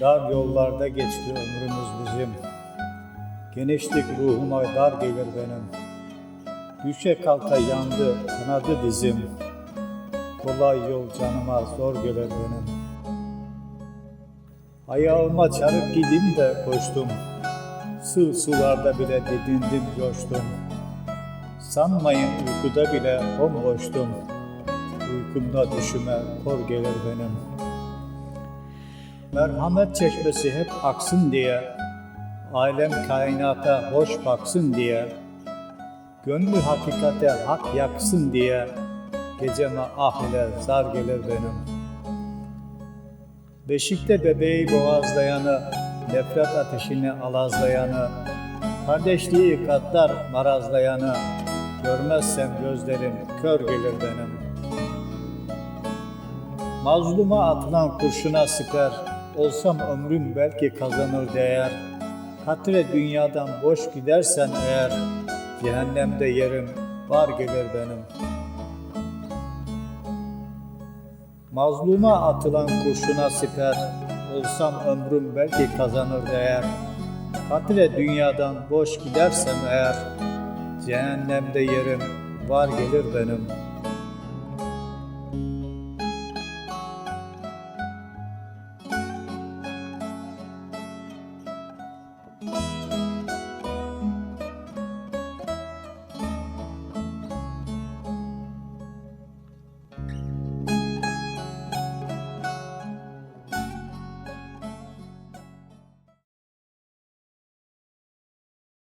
Dar yollarda geçti ömrümüz bizim. Genişlik ruhuma dar gelir benim. Düşe kalka yandı kanadı dizim. Kolay yol canıma zor gelir benim. Ayağıma çarık giydim de koştum. Sığ sularda bile didindim coştum. Sanmayın uykuda bile bomboştum. Uykumda düşüme kor gelir benim. Merhamet çeşmesi hep aksın diye, alem kainata hoş baksın diye, gönlü hakikate hak yaksın diye, geceme ah ile zar gelir benim. Beşikte bebeği boğazlayanı, nefret ateşini alazlayanı, kardeşliği katlar marazlayanı, görmezsem gözlerim kör gelir benim. Mazluma atılan kurşuna sıkar, olsam ömrüm belki kazanır değer. Katre dünyadan boş gidersen eğer, cehennemde yerim var gelir benim. Mazluma atılan kurşuna sıkar, olsam ömrüm belki kazanır değer. Katre dünyadan boş gidersem eğer, cehennemde yerim var gelir benim.''